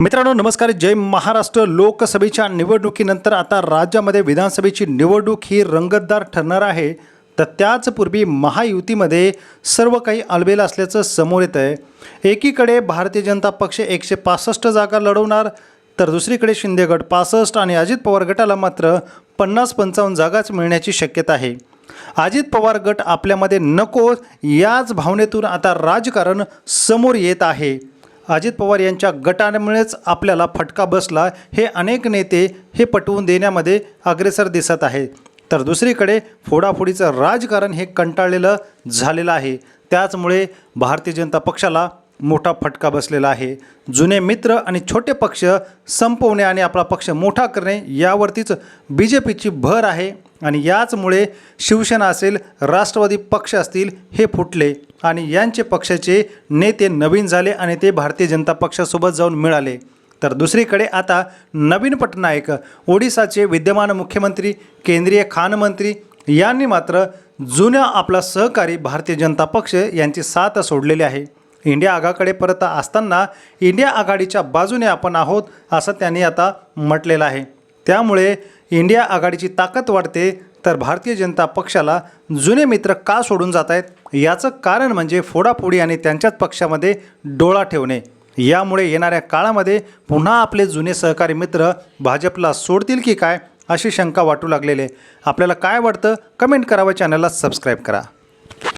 मित्रांनो नमस्कार. जय महाराष्ट्र. लोकसभेच्या निवडणुकीनंतर आता राज्यामध्ये विधानसभेची निवडणूक ही रंगतदार ठरणार आहे. तर त्याचपूर्वी महायुतीमध्ये सर्व काही अलबेल असल्याचं समोर येत आहे एकीकडे भारतीय जनता पक्ष एकशे पासष्ट जागा लढवणार तर दुसरीकडे शिंदे गट पासष्ट आणि अजित पवार गटाला मात्र पन्नास पंचावन्न जागाच मिळण्याची शक्यता आहे. अजित पवार गट आपल्यामध्ये नको याच भावनेतून आता राजकारण समोर येत आहे. अजित पवार यांच्या गटामुळेच आपल्याला फटका बसला हे अनेक नेते हे पटवून देण्यामध्ये अग्रेसर दिसत आहे. तर दुसरीकडे फोडाफोडीचं राजकारण हे कंटाळलेलं झालेलं आहे. त्याचमुळे भारतीय जनता पक्षाला मोठा फटका बसलेला आहे. जुने मित्र आणि छोटे पक्ष संपवणे आणि आपला पक्ष मोठा करणे यावरतीच बी जे पीची भर आहे आणि याचमुळे शिवसेना असेल राष्ट्रवादी पक्ष असतील हे फुटले. आणि यांचे पक्षाचे नेते नवीन झाले आणि ते भारतीय जनता पक्षासोबत जाऊन मिळाले. तर दुसरीकडे आता नवीन पटनायक ओडिसाचे विद्यमान मुख्यमंत्री केंद्रीय खानमंत्री यांनी मात्र जुन्या आपला सहकारी भारतीय जनता पक्ष यांची साथ सोडलेली आहे. इंडिया आघाकडे परत असताना इंडिया आघाडीच्या बाजूने आपण आहोत असं त्यांनी आता म्हटलेलं आहे. त्यामुळे इंडिया आघाडीची ताकद वाढते तर भारतीय जनता पक्षाला जुने मित्र का सोडून जात आहेत? याचं कारण म्हणजे फोडाफोडी आणि त्यांच्याच पक्षामध्ये डोळा ठेवणे. यामुळे येणाऱ्या काळामध्ये पुन्हा आपले जुने सहकारी मित्र भाजपला सोडतील की काय अशी शंका वाटू लागलेली आहे. आपल्याला काय वाटतं? कमेंट करावं चॅनलला सबस्क्राईब करा.